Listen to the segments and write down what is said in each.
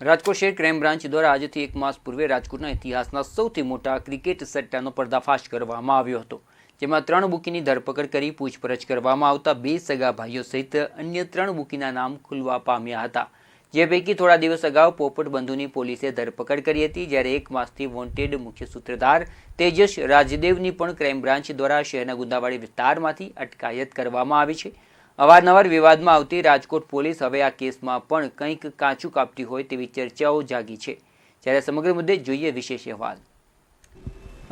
રાજકોટ શહેર crime branch દ્વારા આજથી એક માસ પૂર્વે રાજકોટના ઇતિહાસના સૌથી મોટા ક્રિકેટ સટ્ટાનો પર્દાફાશ કરવામાં આવ્યો હતો, જેમાં ત્રણ બુકીની ધરપકડ કરી પૂછપરછ કરવામાં આવતા બે સગા ભાઈઓ સહિત અન્ય ત્રણ બુકીના નામ ખુલવા પામ્યા હતા. જે પૈકી થોડા દિવસ અગાઉ પોપટ બંધુની પોલીસે ધરપકડ કરી હતી, જ્યારે એક માસથી વોન્ટેડ મુખ્ય સૂત્રધાર તેજસ રાજદેવની પણ ક્રાઇમ બ્રાન્ચ દ્વારા શહેરના ગુંદાવાડી વિસ્તારમાંથી અટકાયત કરવામાં આવી છે. અવારનવાર વિવાદમાં આવતી રાજકોટ પોલીસ હવે આ કેસમાં પણ કંઈક કાચું કાપતી હોય તેવી ચર્ચાઓ જાગી છે. જ્યારે સમગ્ર મુદ્દે જોઈએ વિશેષ અહેવાલ.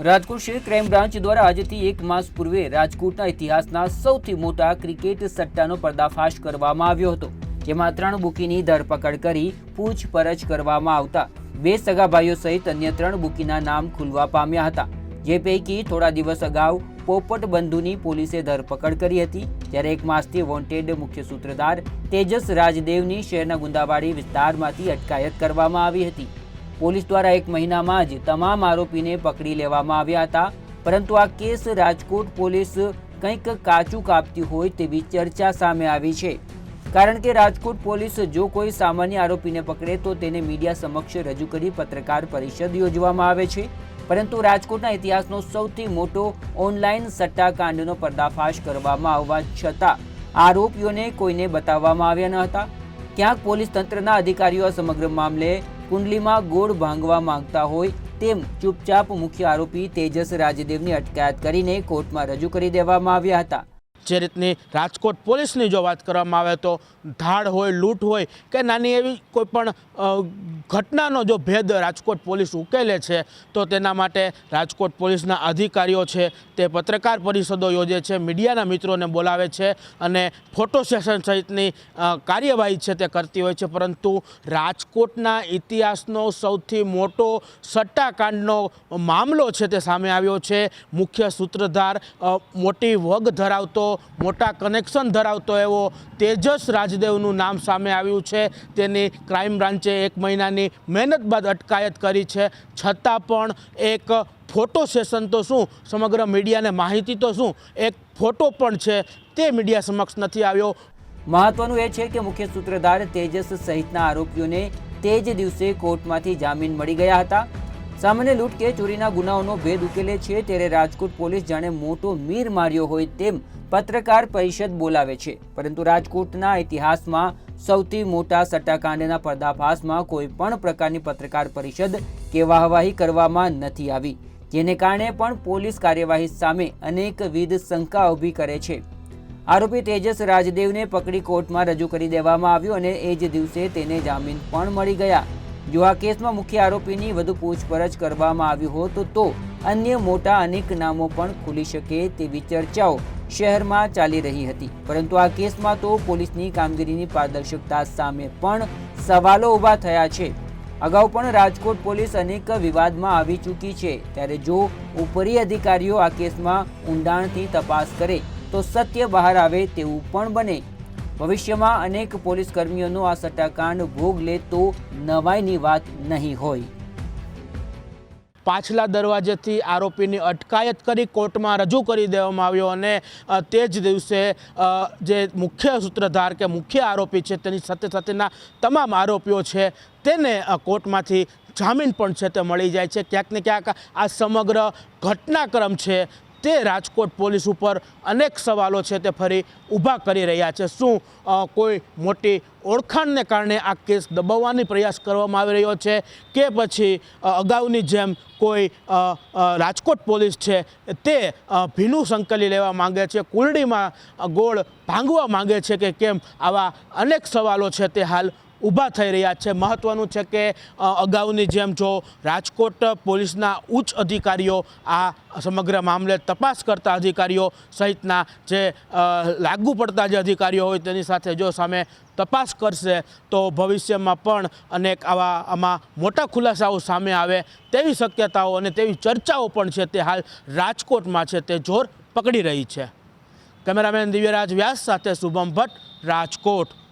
રાજકોટ શહેર ક્રાઇમ બ્રાન્ચ દ્વારા આજથી એક માસ પૂર્વે રાજકોટના ઇતિહાસના સૌથી મોટા ક્રિકેટ સટ્ટાનો પર્દાફાશ કરવામાં આવ્યો હતો, જેમાં ત્રણ બુકીની ધરપકડ કરી પૂછપરછ કરવામાં આવતા બે સગા ભાઈઓ સહિત અન્ય ત્રણ બુકીના નામ ખુલવા પામ્યા હતા. જે પૈકી થોડા દિવસ અગાઉ પોપટ બંધુની પોલીસે ધરપકડ કરી હતી. જ્યારે એક માસથી વોન્ટેડ મુખ્ય સૂત્રધાર તેજસ રાજદેવની શહેરના ગુંદાવાડી વિસ્તારમાંથી અટકાયત કરવામાં આવી હતી. પોલીસ દ્વારા એક મહિનામાં જ તમામ આરોપીને પકડી લેવામાં આવ્યા હતા. પરંતુ આ કેસ રાજકોટ પોલીસ કંઈક કાચું કાપતી હોય તેવી ચર્ચા સામે આવી છે. કારણ કે રાજકોટ પોલીસ જો કોઈ સામાન્ય આરોપીને પકડે તો તેને મીડિયા સમક્ષ રજૂ કરી પત્રકાર પરિષદ યોજવામાં આવે છે. પરંતુ રાજકોટના ઇતિહાસનો સૌથી મોટો ઓનલાઈન સટ્ટાકાંડનો પર્દાફાશ કરવામાં આવવા છતાં આરોપીઓને કોઈને બતાવવામાં આવ્યા ન હતા. ક્યાંક પોલીસ તંત્રના અધિકારીઓ સમગ્ર મામલે કુંડલીમાં ગોળ ભાંગવા માંગતા હોય તેમ ચૂપચાપ મુખ્ય આરોપી તેજસ રાજદેવની અટકાયત કરીને કોર્ટમાં રજૂ કરી દેવામાં આવ્યા હતા. જે રીતની રાજકોટ પોલીસની જો વાત કરવામાં આવે તો ધાડ હોય, લૂંટ હોય કે નાની એવી કોઈ પણ ઘટનાનો જો ભેદ રાજકોટ પોલીસ ઉકેલે છે, તો તેના માટે રાજકોટ પોલીસના અધિકારીઓ છે, તે પત્રકાર પરિષદો યોજે છે, મીડિયાના મિત્રોને બોલાવે છે અને ફોટો સેશન સહિતની કાર્યવાહી છે તે કરતી હોય છે. પરંતુ રાજકોટના ઇતિહાસનો સૌથી મોટો સટ્ટાકાંડનો મામલો છે તે સામે આવ્યો છે. મુખ્ય સૂત્રધાર મોટી વગ ધરાવતો મોટા કનેક્શન ધરાવતો એવો તેજસ રાજદેવનું નામ સામે આવ્યું છે. તેની ક્રાઇમ બ્રાન્ચે એક મહિનાની મહેનત બાદ અટકાયત કરી છે. છતાં પણ એક ફોટો સેશન તો શું? સમગ્ર મીડિયાને માહિતી તો શું? એક ફોટો પણ છે. તે મીડિયા સમક્ષ નથી આવ્યો. મહત્વનું એ છે કે મુખ્ય સૂત્રધાર તેજસ સહિતના આરોપીઓને તે જ દિવસે કોર્ટમાંથી જામીન મળી ગયા હતા. સામાન્ય લૂંટ કે ચોરીના ગુનાઓનો ભેદ ઉકેલે છે ત્યારે રાજકોટ પોલીસ જાણે મોટો મીર માર્યો હોય તેમ પત્રકાર પરિષદ બોલાવે છે. પરંતુ રાજકોટના ઇતિહાસમાં સૌથી મોટા સટ્ટાકાંડના પર્દાફાશમાં કોઈ પણ પ્રકારની પત્રકાર પરિષદ કે વાહવાહી કરવામાં નથી આવી. જેને કારણે પણ પોલીસ કાર્યવાહી સામે અનેકવિધ શંકા ઊભી કરે છે. આરોપી તેજસ રાજદેવને પકડી કોર્ટમાં રજૂ કરી દેવામાં આવ્યો અને એ જ દિવસે તેને જામીન પણ મળી ગયા. જો આ કેસમાં મુખ્ય આરોપીની વધુ પૂછપરછ કરવામાં આવી હોત તો અન્ય મોટા અનેક નામો પણ ખુલી શકે તેવી ચર્ચાઓ શહેરમાં ચાલી રહી હતી. પરંતુ આ કેસમાં તો પોલીસની કામગીરીની પારદર્શકતા સામે પણ સવાલો ઊભા થયા છે. અગાઉ પણ રાજકોટ પોલીસ અનેક વિવાદમાં આવી ચૂકી છે. ત્યારે જો ઉપરી અધિકારીઓ આ કેસમાં ઊંડાણથી તપાસ કરે તો સત્ય બહાર આવે તેવું પણ બને. ભવિષ્યમાં અનેક પોલીસ કર્મીઓનો આ સટ્ટાકાંડ ભોગ લે તો નવાઈની વાત નહીં હોય. પાછલા દરવાજેથી આરોપીની અટકાયત કરી કોર્ટમાં રજૂ કરી દેવામાં આવ્યો અને તે જ દિવસે જે મુખ્ય સૂત્રધાર કે મુખ્ય આરોપી છે તેની સાથે સાથેના તમામ આરોપીઓ છે તેને કોર્ટમાંથી જામીન પણ છે તે મળી જાય છે. ક્યાંક ને ક્યાંક આ સમગ્ર ઘટનાક્રમ છે તે રાજકોટ પોલીસ ઉપર અનેક સવાલો છે તે ફરી ઊભા કરી રહ્યા છે. શું કોઈ મોટી ઓળખાણને કારણે આ કેસ દબાવવાની પ્રયાસ કરવામાં આવી રહ્યો છે કે પછી અગાઉની જેમ કોઈ રાજકોટ પોલીસ છે તે ભીનું સંકલી લેવા માંગે છે કુલડીમાં ગોળ ભાંગવા માંગે છે કે કેમ આવા અનેક સવાલો છે તે હાલ ઊભા થઈ રહ્યા છે. મહત્ત્વનું છે કે અગાઉની જેમ જો રાજકોટ પોલીસના ઉચ્ચ અધિકારીઓ આ સમગ્ર મામલે તપાસ કરતા અધિકારીઓ સહિતના જે લાગુ પડતા જે અધિકારીઓ હોય તેની સાથે જો સામે તપાસ કરશે, તો ભવિષ્યમાં પણ અનેક આવા આમાં મોટા ખુલાસાઓ સામે આવે તેવી શક્યતાઓ અને તેવી ચર્ચાઓ પણ છે તે હાલ રાજકોટમાં છે તે જોર પકડી રહી છે. કેમેરામેન દિવ્યરાજ વ્યાસ સાથે શુભમ ભટ્ટ, રાજકોટ.